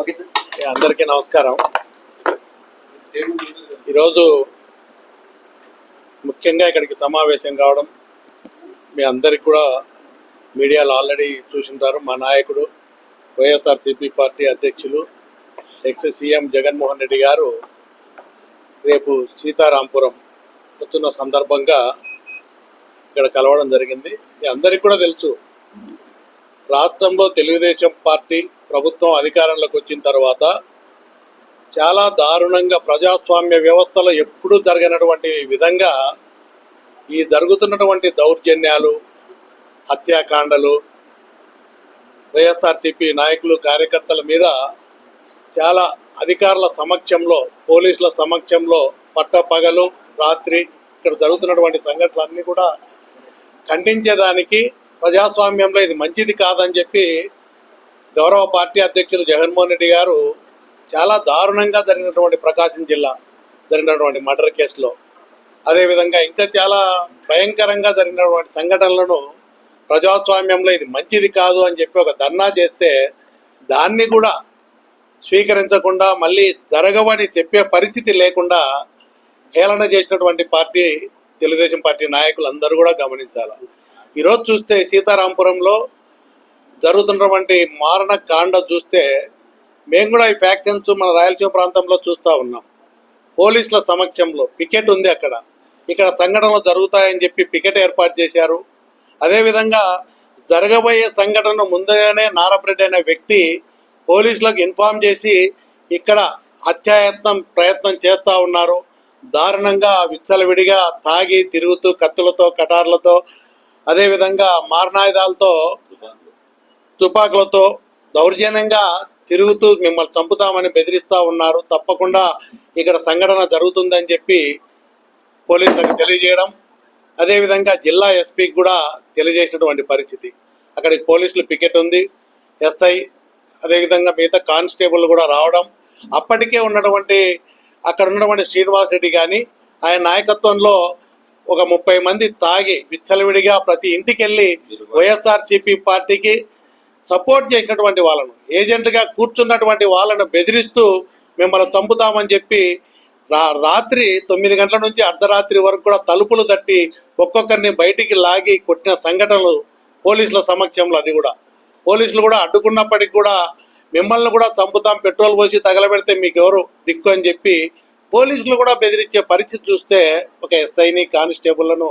Okay sir అందరికీ నమస్కారం. ఈరోజు ముఖ్యంగా ఇక్కడికి సమావేశం కావడం మీ అందరికి కూడా మీడియాలో ఆల్రెడీ చూసింటారు. మా నాయకుడు వైఎస్ఆర్సీపీ పార్టీ అధ్యక్షులు ఎక్స్ సీఎం జగన్మోహన్ రెడ్డి గారు రేపు సీతారాంపురం వస్తున్న సందర్భంగా ఇక్కడ కలవడం జరిగింది. మీ అందరికీ కూడా తెలుసు రాష్ట్రంలో తెలుగుదేశం పార్టీ ప్రభుత్వం అధికారంలోకి వచ్చిన తర్వాత చాలా దారుణంగా ప్రజాస్వామ్య వ్యవస్థలో ఎప్పుడూ జరగనటువంటి విధంగా ఈ జరుగుతున్నటువంటి దౌర్జన్యాలు హత్యాకాండలు వైఎస్ఆర్టీపీ నాయకులు కార్యకర్తల మీద చాలా అధికారుల సమక్షంలో పోలీసుల సమక్షంలో పట్టపగలు రాత్రి ఇక్కడ జరుగుతున్నటువంటి సంఘటనలన్నీ కూడా ఖండించేదానికి ప్రజాస్వామ్యంలో ఇది మంచిది కాదని చెప్పి గౌరవ పార్టీ అధ్యక్షులు జగన్మోహన్ రెడ్డి గారు చాలా దారుణంగా జరిగినటువంటి ప్రకాశం జిల్లా జరిగినటువంటి మర్డర్ కేసులో. అదేవిధంగా ఇంకా చాలా భయంకరంగా జరిగినటువంటి సంఘటనలను ప్రజాస్వామ్యంలో ఇది మంచిది కాదు అని చెప్పి ఒక ధర్నా చేస్తే దాన్ని కూడా స్వీకరించకుండా మళ్ళీ జరగవని చెప్పే పరిస్థితి లేకుండా హేళన చేసినటువంటి పార్టీ తెలుగుదేశం పార్టీ నాయకులు అందరూ కూడా గమనించాలి. ఈరోజు చూస్తే సీతారాంపురంలో జరుగుతున్నటువంటి మారణ కాండ చూస్తే మేము కూడా ఈ ఫ్యాక్షన్స్ మన రాయలసీమ ప్రాంతంలో చూస్తూ ఉన్నాం. పోలీసుల సమక్షంలో పికెట్ ఉంది అక్కడ. ఇక్కడ సంఘటనలు జరుగుతాయని చెప్పి పికెట్ ఏర్పాటు చేశారు. అదేవిధంగా జరగబోయే సంఘటన ముందుగానే నారబ్రెడ్డి అనే వ్యక్తి పోలీసులకు ఇన్ఫార్మ్ చేసి ఇక్కడ హత్యాయత్నం ప్రయత్నం చేస్తూ ఉన్నారు. దారుణంగా విచ్చలవిడిగా తాగి తిరుగుతూ కత్తులతో కటార్లతో అదేవిధంగా మారణాయుధాలతో తుపాకులతో దౌర్జన్యంగా తిరుగుతూ మిమ్మల్ని చంపుతామని బెదిరిస్తూ ఉన్నారు. తప్పకుండా ఇక్కడ సంఘటన జరుగుతుందని చెప్పి పోలీసులకు తెలియజేయడం అదేవిధంగా జిల్లా ఎస్పీకి కూడా తెలియజేసినటువంటి పరిస్థితి. అక్కడికి పోలీసులు పికెట్ ఉంది. ఎస్ఐ అదేవిధంగా మిగతా కానిస్టేబుల్ కూడా రావడం. అప్పటికే ఉన్నటువంటి అక్కడ ఉన్నటువంటి శ్రీనివాస్ రెడ్డి కానీ ఆయన నాయకత్వంలో ఒక ముప్పై మంది తాగి విచ్చలవిడిగా ప్రతి ఇంటికి వెళ్ళి వైఎస్ఆర్సీపీ పార్టీకి సపోర్ట్ చేసినటువంటి వాళ్ళను ఏజెంట్గా కూర్చున్నటువంటి వాళ్ళను బెదిరిస్తూ మిమ్మల్ని చంపుతామని చెప్పి రా రాత్రి తొమ్మిది గంటల నుంచి అర్ధరాత్రి వరకు కూడా తలుపులు తట్టి ఒక్కొక్కరిని బయటికి లాగి కొట్టిన సంఘటనలు పోలీసుల సమక్షంలో అది కూడా. పోలీసులు కూడా అడ్డుకున్నప్పటికి కూడా మిమ్మల్ని కూడా చంపుతాం పెట్రోల్ పోసి తగలబెడితే మీకు ఎవరు దిక్కు అని చెప్పి పోలీసులు కూడా బెదిరించే పరిస్థితి చూస్తే ఒక ఎస్ఐని కానిస్టేబుల్లను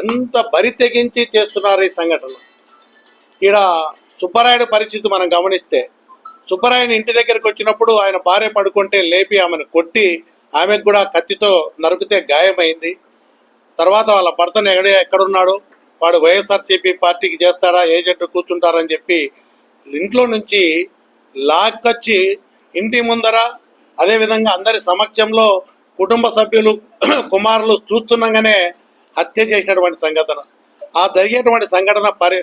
ఎంత బరి తెగించి చేస్తున్నారు ఈ సంఘటన. ఈడ సుబ్బరాయుడు పరిస్థితి మనం గమనిస్తే సుబ్బరాయుడు ఇంటి దగ్గరికి వచ్చినప్పుడు ఆయన భార్య పడుకుంటే లేపి ఆమెను కొట్టి ఆమెకు కూడా కత్తితో నరికితే గాయమైంది. తర్వాత వాళ్ళ భర్తను ఎక్కడ ఎక్కడున్నాడు? వాడు వైఎస్ఆర్సీపీ పార్టీకి చేస్తాడా? ఏజెంట్ కూర్చుంటారని చెప్పి ఇంట్లో నుంచి లాక్కొచ్చి ఇంటి ముందర అదేవిధంగా అందరి సమక్షంలో కుటుంబ సభ్యులు కుమారులు చూస్తుండగానే హత్య చేసినటువంటి సంఘటన. ఆ జరిగేటువంటి సంఘటన పరి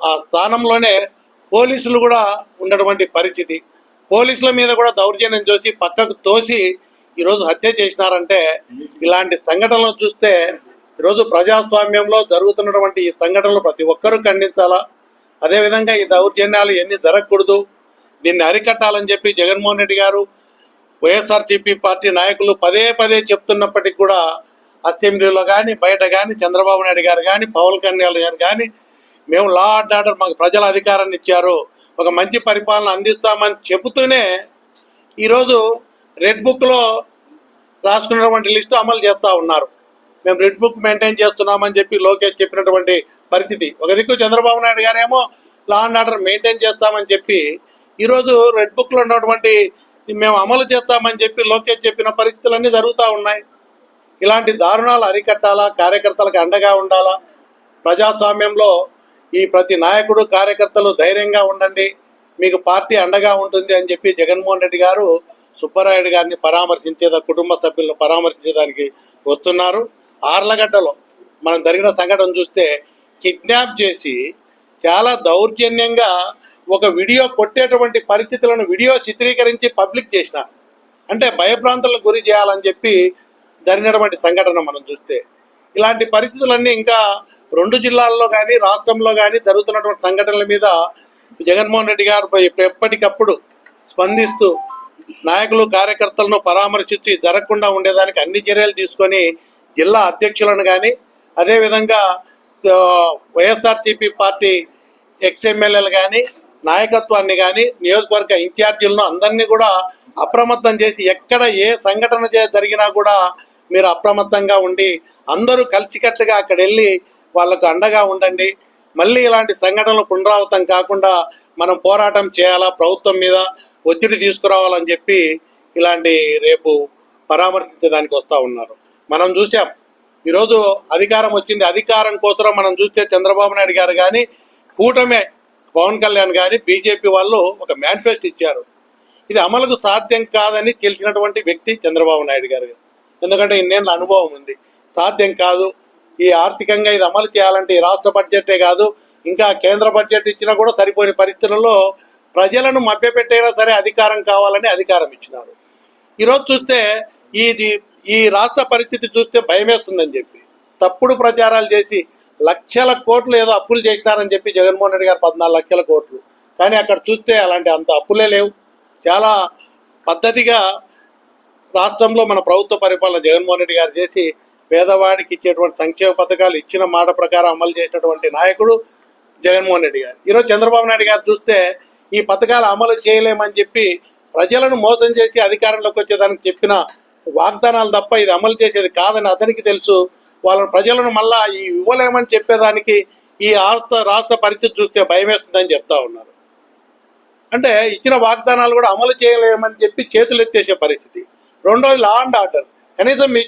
ఆ స్థానంలోనే పోలీసులు కూడా ఉన్నటువంటి పరిస్థితి. పోలీసుల మీద కూడా దౌర్జన్యం చూసి పక్కకు తోసి ఈరోజు హత్య చేసినారంటే ఇలాంటి సంఘటనలు చూస్తే ఈరోజు ప్రజాస్వామ్యంలో జరుగుతున్నటువంటి ఈ సంఘటనలు ప్రతి ఒక్కరూ ఖండించాలా? అదేవిధంగా ఈ దౌర్జన్యాలు ఎన్ని జరగకూడదు? దీన్ని అరికట్టాలని చెప్పి జగన్మోహన్ రెడ్డి గారు వైఎస్ఆర్సీపీ పార్టీ నాయకులు పదే పదే చెప్తున్నప్పటికీ కూడా అసెంబ్లీలో కానీ బయట కానీ చంద్రబాబు నాయుడు గారు కానీ పవన్ కళ్యాణ్ గారు కానీ మేము లా అండ్ ఆర్డర్ మాకు ప్రజల అధికారాన్ని ఇచ్చారు. ఒక మంచి పరిపాలన అందిస్తామని చెబుతూనే ఈరోజు రెడ్ బుక్లో రాసుకున్నటువంటి లిస్టు అమలు చేస్తూ ఉన్నారు. మేము రెడ్ బుక్ మెయింటైన్ చేస్తున్నామని చెప్పి లోకేష్ చెప్పినటువంటి పరిస్థితి. ఒక దిక్కు చంద్రబాబు నాయుడు గారేమో లా అండ్ ఆర్డర్ మెయింటైన్ చేస్తామని చెప్పి ఈరోజు రెడ్ బుక్లో ఉన్నటువంటి మేము అమలు చేస్తామని చెప్పి లోకేష్ చెప్పిన పరిస్థితులన్నీ జరుగుతూ ఉన్నాయి. ఇలాంటి దారుణాలు అరికట్టాలా? కార్యకర్తలకు అండగా ఉండాలా? ప్రజాస్వామ్యంలో ఈ ప్రతి నాయకుడు కార్యకర్తలు ధైర్యంగా ఉండండి. మీకు పార్టీ అండగా ఉంటుంది అని చెప్పి జగన్మోహన్ రెడ్డి గారు సుబ్బరాయుడు గారిని పరామర్శించేదా కుటుంబ సభ్యులను పరామర్శించడానికి వస్తున్నారు. ఆర్లగడ్డలో మనం జరిగిన సంఘటన చూస్తే కిడ్నాప్ చేసి చాలా దౌర్జన్యంగా ఒక వీడియో కొట్టేటువంటి పరిస్థితులను వీడియో చిత్రీకరించి పబ్లిక్ చేసినారు అంటే భయభ్రాంతులకు గురి చేయాలని చెప్పి జరిగినటువంటి సంఘటన మనం చూస్తే. ఇలాంటి పరిస్థితులన్నీ ఇంకా రెండు జిల్లాల్లో కానీ రాష్ట్రంలో కానీ జరుగుతున్నటువంటి సంఘటనల మీద జగన్మోహన్ రెడ్డి గారు ఎప్పటికప్పుడు స్పందిస్తూ నాయకులు కార్యకర్తలను పరామర్శించి జరగకుండా ఉండేదానికి అన్ని చర్యలు తీసుకొని జిల్లా అధ్యక్షులను కానీ అదేవిధంగా ఆ, వైఎస్ఆర్సీపీ పార్టీ ఎక్స్ఎమ్మెల్యేలు కానీ నాయకత్వాన్ని కానీ నియోజకవర్గ ఇన్ఛార్జీలను అందరినీ కూడా అప్రమత్తం చేసి ఎక్కడ ఏ సంఘటన జరిగినా కూడా మీరు అప్రమత్తంగా ఉండి అందరూ కలిసికట్టుగా అక్కడ వెళ్ళి వాళ్ళకు అండగా ఉండండి. మళ్ళీ ఇలాంటి సంఘటనలు పునరావృతం కాకుండా మనం పోరాటం చేయాలా ప్రభుత్వం మీద ఒత్తిడి తీసుకురావాలని చెప్పి ఇలాంటి రేపు పరామర్శించడానికి వస్తూ ఉన్నారు. మనం చూసాం ఈరోజు అధికారం వచ్చింది. అధికారం కోసం మనం చూస్తే చంద్రబాబు నాయుడు గారు కానీ కూటమే పవన్ కళ్యాణ్ గారి బీజేపీ వాళ్ళు ఒక మేనిఫెస్టో ఇచ్చారు. ఇది అమలుకు సాధ్యం కాదని తెలిసినటువంటి వ్యక్తి చంద్రబాబు నాయుడు గారు. ఎందుకంటే ఇన్నేళ్ళ అనుభవం ఉంది. సాధ్యం కాదు. ఈ ఆర్థికంగా ఇది అమలు చేయాలంటే ఈ రాష్ట్ర బడ్జెటే కాదు. ఇంకా కేంద్ర బడ్జెట్ ఇచ్చినా కూడా సరిపోయిన పరిస్థితులలో ప్రజలను మభ్యపెట్టైనా సరే అధికారం కావాలని అధికారం ఇచ్చినారు. ఈరోజు చూస్తే ఇది ఈ రాష్ట్ర పరిస్థితి చూస్తే భయమేస్తుందని చెప్పి. తప్పుడు ప్రచారాలు చేసి లక్షల కోట్లు ఏదో అప్పులు చేసినారని చెప్పి జగన్మోహన్ రెడ్డి గారు పద్నాలుగు లక్షల కోట్లు. కానీ అక్కడ చూస్తే అలాంటి అంత అప్పులే లేవు. చాలా పద్ధతిగా రాష్ట్రంలో మన ప్రభుత్వ పరిపాలన జగన్మోహన్ రెడ్డి గారు చేసి పేదవాడికి ఇచ్చేటువంటి సంక్షేమ పథకాలు ఇచ్చిన మాట ప్రకారం అమలు చేసినటువంటి నాయకుడు జగన్మోహన్ రెడ్డి గారు. ఈరోజు చంద్రబాబు నాయుడు గారు చూస్తే ఈ పథకాలు అమలు చేయలేమని చెప్పి ప్రజలను మోసం చేసి అధికారంలోకి వచ్చేదానికి చెప్పిన వాగ్దానాలు తప్ప ఇది అమలు చేసేది కాదని అతనికి తెలుసు. వాళ్ళని ప్రజలను మళ్ళా ఈ ఇవ్వలేమని చెప్పేదానికి ఈ రాష్ట్ర రాష్ట్ర పరిస్థితి చూస్తే భయం వేస్తుందని చెప్తా ఉన్నారు. అంటే ఇచ్చిన వాగ్దానాలు కూడా అమలు చేయలేమని చెప్పి చేతులు ఎత్తేసే పరిస్థితి. రెండోది లా అండ్ ఆర్డర్ కనీసం మీ